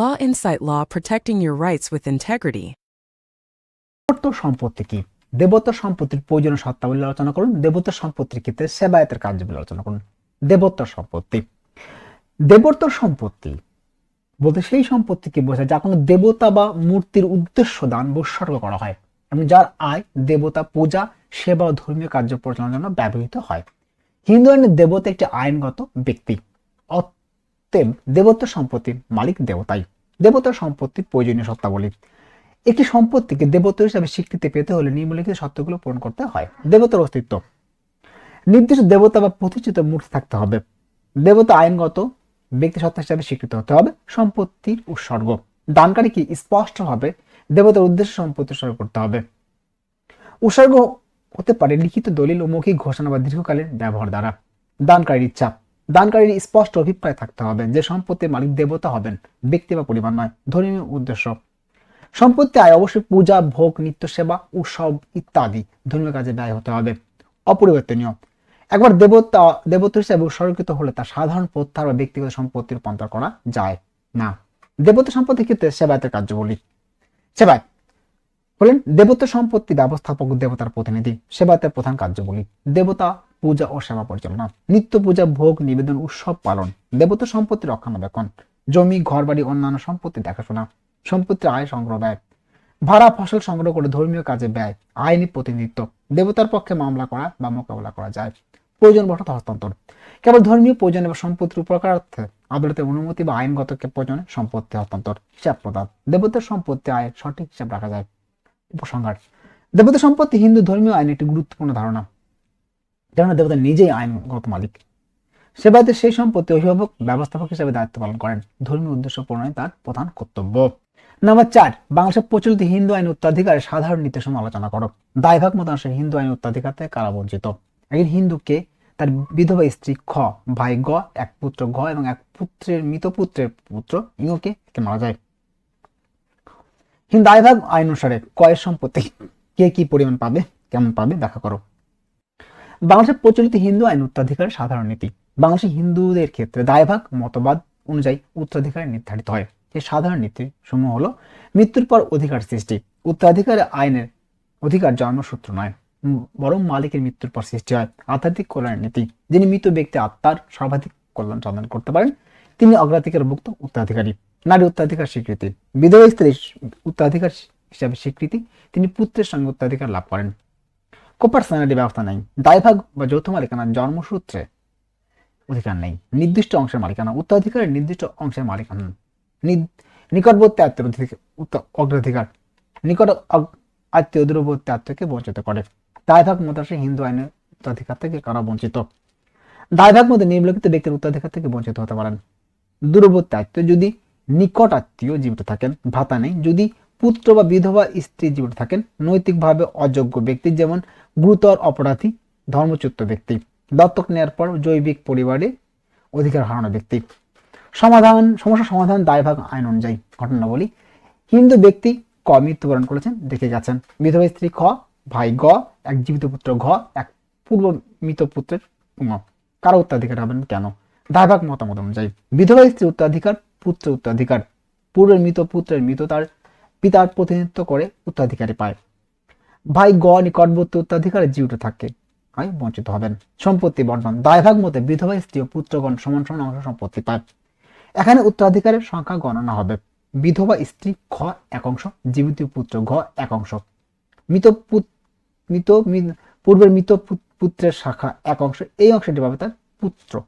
Law Insight Law protecting your rights with integrity. সম্পত্তি কি? দেবত্ব সম্পত্তির প্রয়োজনীয় সত্তাবলী আলোচনা করুন। দেবত্ব সম্পত্তির ক্ষেত্রে সেবায়তের কার্যবলী আলোচনা করুন। দেবত্ব সম্পত্তি। দেবত্ব সম্পত্তি বলতে সেই সম্পত্তিকে বোঝায় যা কোনো দেবতা বা মূর্তির উদ্দেশ্য দান বা উৎসর্গ করা হয় এবং যার আয়, দেবতা, পূজা, সেবা ও ধর্মীয় কার্য পরিচালনার জন্য ব্যবহৃত হয়। হিন্দু আইনে দেবতা একটি আইনগত ব্যক্তি। অতএব দেবত্ব সম্পত্তির মালিক দেবতাই। দেবতার সম্পত্তির প্রয়োজনীয় সত্তাবলী একটি সম্পত্তিকে দেবতা হিসাবে স্বীকৃতি পেতে হলে নিম্নলিখিত শর্তগুলো পূরণ করতে হয়। দেবতার অস্তিত্ব। নির্দিষ্ট দেবতা বা প্রতিষ্ঠিত মূর্তি থাকতে হবে। দেবতা আইনগত ব্যক্তি সত্তা হিসাবে স্বীকৃত হতে হবে। সম্পত্তির উৎসর্গ। দানকারী দানকারীকে স্পষ্টভাবে দেবতার উদ্দেশ্যে সম্পত্তি উৎসর্গ করতে হবে। উৎসর্গ হতে পারে লিখিত, দলিল ও মৌখিক ঘোষণা বা দীর্ঘকালীন ব্যবহার দ্বারা। দানকারীর ইচ্ছা। দানকারীর স্পষ্ট অভিপ্রায় থাকতে হবে যে সম্পত্তির মালিক দেবতা হবেন, ব্যক্তি বা পরিবার নয়। ধর্মীয় উদ্দেশ্য। সম্পত্তি আয় অবশ্যই পূজা, ভোগ, নিত্য সেবা, উৎসব ইত্যাদি ধর্মীয় কাজে ব্যয় হতে হবে। অপরিবর্তনীয়। একবার দেবতা দেবতা হিসেবে উৎসর্গিত হলে তা সাধারণ প্রত্যাহার বা ব্যক্তিগত সম্পত্তির রূপান্তর করা যায় না। দেবতা সম্পত্তির ক্ষেত্রে সেবায়তের কার্যবলী। সেবায়ত। হলেন দেবতা সম্পত্তি ব্যবস্থাপক দেবতার প্রতিনিধি। সেবায়তের প্রধান কার্যবলী। দেবতা পূজা ও সেবা পরিচালনা। নিত্য পূজা, ভোগ, নিবেদন, উৎসব পালন, দেবতা সম্পত্তি রক্ষণাবেক্ষণ, জমি, ঘরবাড়ি, অন্যান্য সম্পত্তি দেখাশোনা সম্পত্তির আয় সংগ্রহ ব্যয়, ভাড়া, ফসল সংগ্রহ করে ধর্মীয় কাজে ব্যয়, আইনি প্রতিনিধিত্ব, দেবতার পক্ষে মামলা করা বা মোকাবেলা করা যায়। প্রয়োজন বশত হস্তান্তর। কেবল ধর্মীয় প্রয়োজন এবং সম্পত্তির উপকারার্থে আদালতের অনুমতি বা আইনগত প্রয়োজনে সম্পত্তি হস্তান্তর, হিসাব প্রদান, দেবতার সম্পত্তি আয়ের সঠিক হিসাব রাখা যায়। উপসংহার। দেবতা সম্পত্তি হিন্দু ধর্মীয় আইন একটি গুরুত্বপূর্ণ ধারণা। যেমন দেবতা নিজেই আইনগত মালিক। সেবায়তে সেই সম্পত্তি অভিভাবক, ব্যবস্থাপক হিসেবে দায়িত্ব পালন করেন। ধর্মীয় উদ্দেশ্য পূরণে তার প্রধান কর্তব্য। নাম্বার চার, বাংলাদেশের প্রচলিত হিন্দু আইন উত্তরাধিকারের সাধারণ নীতিসমূহ আলোচনা করো। দায়ভাগ মতাংশে হিন্দু আইন উত্তরাধিকার থেকে কারা বঞ্চিত একজন হিন্দুকে তার বিধবা স্ত্রী খ, ভাই গ, এক পুত্র ঘ এবং এক পুত্রের মৃত পুত্রের পুত্র ইঙ্গকে কে মারা যায়। হিন্দু দায়ভাগ আইন অনুসারে কয়ের সম্পত্তি কে কি পরিমাণ পাবে, কেমন পাবে দেখা করো। বাংলাদেশের প্রচলিত হিন্দু আইন উত্তরাধিকারের সাধারণ নীতি। বাংলাদেশের হিন্দুদের ক্ষেত্রে দায়ভাগ, মতবাদ অনুযায়ী উত্তরাধিকার নির্ধারিত হয়। এই সাধারণ নীতি সমূহ হলো মৃত্যুর পর অধিকার সৃষ্টি। উত্তরাধিকার আইনের অধিকার জন্মসূত্র নয় বরং মালিকের মৃত্যুর পর সৃষ্টি হয়। আধ্যাত্মিক কল্যাণের নীতি, যিনি মৃত ব্যক্তি আত্মার সর্বাধিক কল্যাণ সাধন করতে পারেন, তিনি অগ্রাধিকারভুক্ত উত্তরাধিকারী। নারী উত্তরাধিকার স্বীকৃতি। বিধবা স্ত্রীর উত্তরাধিকার হিসাবে স্বীকৃতি, তিনি পুত্রের সঙ্গে উত্তরাধিকার লাভ করেন। কোপার্সোনালিটি ব্যবস্থা নেই। দায়ভাগ বা যৌথ মালিকানা জন্মসূত্রে অধিকার নেই। নির্দিষ্ট অংশের মালিকানা, উত্তরাধিকারের নির্দিষ্ট অংশের মালিকানা। নিকটবর্তী আত্মীয় অগ্রাধিকার। নিকট আত্মীয় দূরবর্তী আত্মীয়কে বঞ্চিত করে। দায়ভাগ মতাংশে হিন্দু আইনের উত্তরাধিকার থেকে কারা বঞ্চিত? দায়ভাগ মধ্যে নিম্নলিখিত ব্যক্তির উত্তরাধিকার থেকে বঞ্চিত হতে পারেন। দূরবর্তী আত্মীয় যদি নিকট আত্মীয় জীবিত থাকেন, ভাতা নেই। যদি পুত্র বা বিধবা স্ত্রী জীবিত থাকেন। নৈতিকভাবে অযোগ্য ব্যক্তি যেমন গুরুতর অপরাধী, ধর্মচ্যুত ব্যক্তি। দত্তক নেওয়ার পর জৈবিক পরিবারে অধিকার হারানো ব্যক্তি। সমাধান, সমস্যা সমাধান দায়ভাগ আইন অনুযায়ী ঘটনাবলী। হিন্দু ব্যক্তি ক মৃত্যুবরণ করেছেন, দেখে গেছেন বিধবা স্ত্রী খ, ভাই গ, এক জীবিত পুত্র ঘ, এক পূর্ব মৃত পুত্রের কারও উত্তরাধিকার হবেন কেন? দায়ভাগ মতামত অনুযায়ী। বিধবা স্ত্রী উত্তরাধিকার পুত্র উত্তরাধিকার। পূর্বের মৃত পুত্রের মৃত তার পিতার প্রতিনিধিত্ব করে উত্তরাধিকারী পায়। ভাই গ নিকটবর্তী উত্তরাধিকারে জীবিত থাকে। হয় বঞ্চিত হবেন। সম্পত্তি বন্টন। দায়ভাগ মতে বিধবা, স্ত্রী ও পুত্রগণ সমান সমান অংশ সম্পত্তি পায়। এখানে উত্তরাধিকারের সংখ্যা গণনা হবে। বিধবা, স্ত্রী খ এক অংশ। জীবিত পুত্র, ঘ, এক অংশ। মৃত মৃত পূর্বের মৃত পুত- পুত্রের শাখা এক অংশ। এই অংশটি পাবে তার পুত্র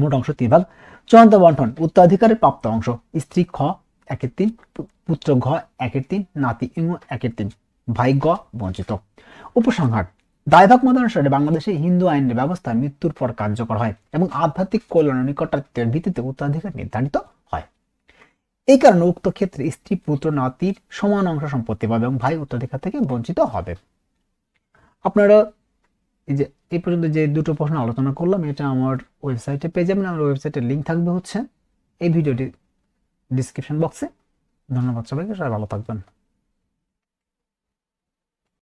মোট অংশ তিন ভাগ। চূড়ান্ত বন্টন। উত্তরাধিকারের প্রাপ্ত অংশ। স্ত্রী খ একের তিন, পুত্র ঘ একের তিন, নাতি ইঙ্গ একের তিন, ভাই গ বঞ্চিত। উপসংহার, দায়ভাগ মত অনুসারে বাংলাদেশে হিন্দু আইনের ব্যবস্থা মৃত্যুর পর কার্যকর হয় এবং আধ্যাত্মিক কল্যাণ নিকটাত্মের ভিত্তিতে উত্তরাধিকার নির্ধারিত হয়। এই কারণে উক্ত ক্ষেত্রে স্ত্রী, পুত্র, নাতির সমান অংশ সম্পত্তি পাবে এবং ভাই উত্তরাধিকার থেকে বঞ্চিত হবে। আপনারা এই যে, এই পর্যন্ত যে দুটো প্রশ্ন আলোচনা করলাম, এটা আমার ওয়েবসাইটে পেয়ে যাবেন। আমার ওয়েবসাইটের লিঙ্ক থাকবে হচ্ছে এই ভিডিওটি ডিসক্রিপশন বক্সে ধন্যবাদ সবাইকে সবাই ভালো থাকবেন।